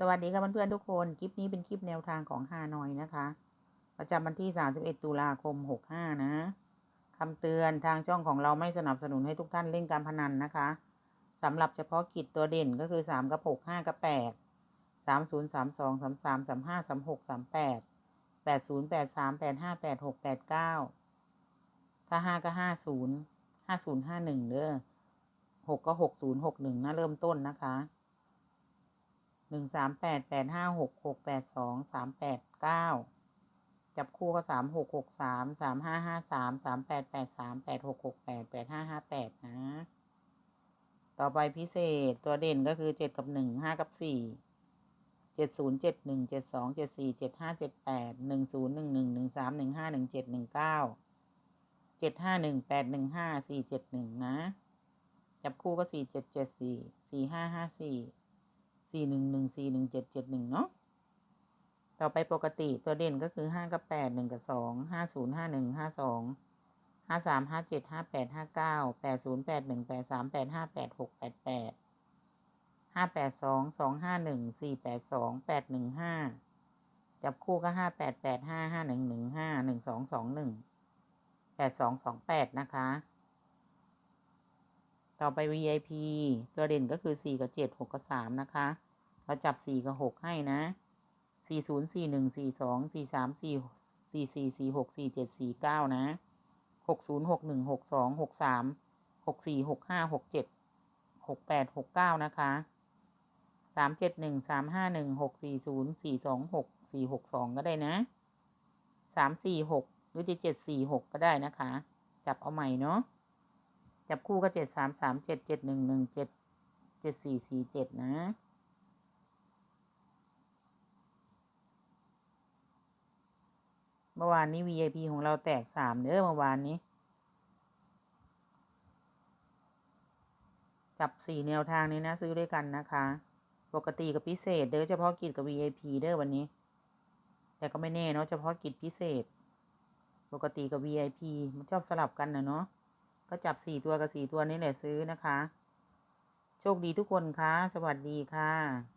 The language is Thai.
สวัสดีค่ะเพื่อนๆทุกคน คลิปนี้เป็นคลิปแนวทางของฮานอยนะคะ ประจำวันที่ 31 ตุลาคม 65 นะคำเตือนทางช่องของเราไม่สนับสนุนให้ทุกท่านเล่นการพนันนะคะสำหรับเฉพาะกิจตัวเด่นก็คือ 3 กับ 6 5 กับ 8 3 0 3 2 3 3 3 5 3 6 3 8 8 0 8 3 8 5 8 6 8 9 ถ้า 5 ก็ 50 50 51เด้อ6 ก็ 60 61นะเริ่มต้นนะคะ หนึ่งสามแปดแปดห้าหกหกแปดสองสามแปดเก้าจับคู่ก็สามหกหกสามสามห้าห้าสามสามแปดแปดสามแปดหกหกแปดแปดห้าห้าแปดนะ ต่อไปพิเศษตัวเด่นก็คือเจ็ดกับหนึ่งห้ากับสี่เจ็ดศูนย์เจ็ดหนึ่งเจ็ดสองเจ็ดสี่เจ็ดห้าเจ็ดแปดหนึ่งศูนย์หนึ่งหนึ่งหนึ่งสามหนึ่งห้าหนึ่งเจ็ดหนึ่งเก้าเจ็ดห้าหนึ่งแปดหนึ่งห้าสี่เจ็ดหนึ่งนะ จับคู่ก็สี่เจ็ดเจ็ดสี่สี่ห้าห้าสี่ สี่หนึ่งหนึ่งสี่หนึ่งเจ็ดเจ็ดหนึ่งเนาะต่อไปปกติตัวเด่นก็คือห้ากับแปดหนึ่งกับสองห้าศูนย์ห้าหนึ่งห้าสองห้าสามห้าเจ็ดห้าแปดห้าเก้าแปดศูนย์แปดหนึ่งแปดสามแปดห้าแปดหกแปดแปดห้าแปดสองสองห้าหนึ่งสี่แปดสองแปดหนึ่งห้าจับคู่ก็ห้าแปดแปดห้าห้าหนึ่งหนึ่งห้าหนึ่งสองสองหนึ่งแปดสองสองแปดนะคะ ต่อไป VIP ตัวเด่นก็คือ4กับ7 6กับ3นะคะ เราจับสี่กับหกให้นะสี่ศูนย์สี่หนึ่งสี่สองสี่สามสี่สี่สี่สี่หกสี่เจ็ดสี่เก้านะหกศูนย์หกหนึ่งหกสองหกสามหกสี่หกห้าหกเจ็ดหกแปดหกเก้านะคะสามเจ็ดหนึ่งสามห้าหนึ่งหกสี่ศูนย์สี่สองหกสี่หกสองก็ได้นะสามสี่หกหรือจะเจ็ดสี่หกก็ได้นะคะ จับเอาใหม่เนาะจับคู่ก็เจ็ดสามสามเจ็ดเจ็ดหนึ่งหนึ่งเจ็ดเจ็ดสี่สี่เจ็ดนะ เมื่อวานนี้ VIP ของเราแตกสามเด้อเมื่อวานนี้ จับสี่แนวทางนี้นะ ซื้อด้วยกันนะคะ ปกติกับพิเศษ เด้อเฉพาะกิจกับ VIP เด้อวันนี้ แต่ก็ไม่แน่เนาะเฉพาะกิจพิเศษ ปกติกับ VIP มันชอบสลับกันนะเนาะก็จับสี่ตัวกับสี่ตัวนี่แหละซื้อนะคะ โชคดีทุกคนคะสวัสดีค่ะ